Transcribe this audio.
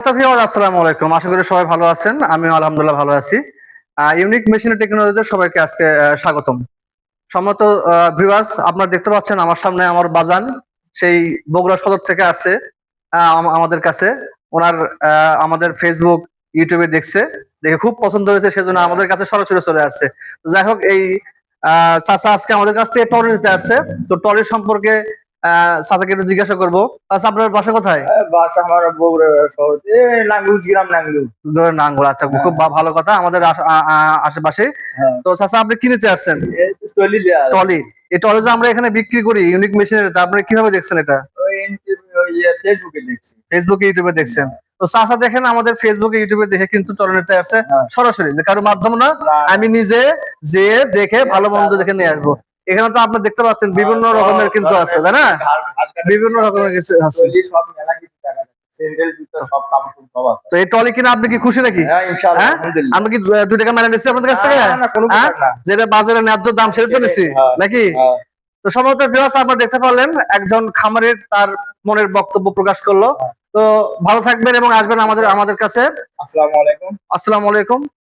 আশা করি সবাই ভালো আছেন। আমি আলহামদুলিল্লাহ ভালো আছি। ইউনিক মেশিনের টেকনোলজিতে সবাইকে আজকে স্বাগতম। সম্মত আপনারা দেখতে পাচ্ছেন আমার সামনে আমার বাজান। সেই বগুড়া সদর থেকে আসছে আমাদের কাছে। ওনার আমাদের ফেসবুক ইউটিউবে দেখছে। দেখে খুব পছন্দ হয়েছে, সেজন্য আমাদের কাছে সরাসরি চলে আসছে। যাই হোক, এই চাচা আজকে আমাদের কাছ থেকে টরি নিতে আসছে। তো টরির সম্পর্কে চাচাকে একটু জিজ্ঞাসা করব। আচ্ছা আপনার বাসা কোথায়? বাসা আমার বগুড়া শহর। নাঙ্গুজ গ্রাম নাঙ্গুজ ধরে আচ্ছা খুব ভালো কথা আমাদের আশেপাশে। হ্যাঁ। তো চাচা আপনি কিনেতে আসছেন? টলি এই টলি যে আমরা এখানে বিক্রি করি ইউনিক মেশিনের তা আপনি কীভাবে দেখছেন এটা? ইয়ে ফেসবুকে দেখছি। ফেসবুকে ইউটিউবে দেখছেন। তো চাচা দেখেন আমাদের ফেসবুকে ইউটিউবে দেখে কিন্তু টলি নিতে আসছে হ্যাঁ। সরাসরি। যে কারও মাধ্যম না আমি নিজে যে দেখে ভালো মন্দ দেখে নিয়ে আসব। এখানে তো আপনি দেখতে পাচ্ছেন বিভিন্ন রকমের কিন্তু আছে তাই না? বিভিন্ন রকমের কিছু আছে। তো এই টলি কিনে আপনি কি খুশি নাকি? হ্যাঁ হ্যাঁ? কি দুই টাকা নিচ্ছি আপনাদের কাছ থেকে? হ্যাঁ? যেটা বাজারে ন্যায্য দাম সেটা তো নিচ্ছি হ্যাঁ। নাকি? হ্যাঁ। তো সম্ভবত ভিউয়ার্স আপনারা দেখতে পারলেন একজন খামারের তার মনের বক্তব্য প্রকাশ করল। তো ভালো থাকবেন এবং আসবেন আমাদের আমাদের কাছে। আসসালামু আলাইকুম। আসসালামু আলাইকুম।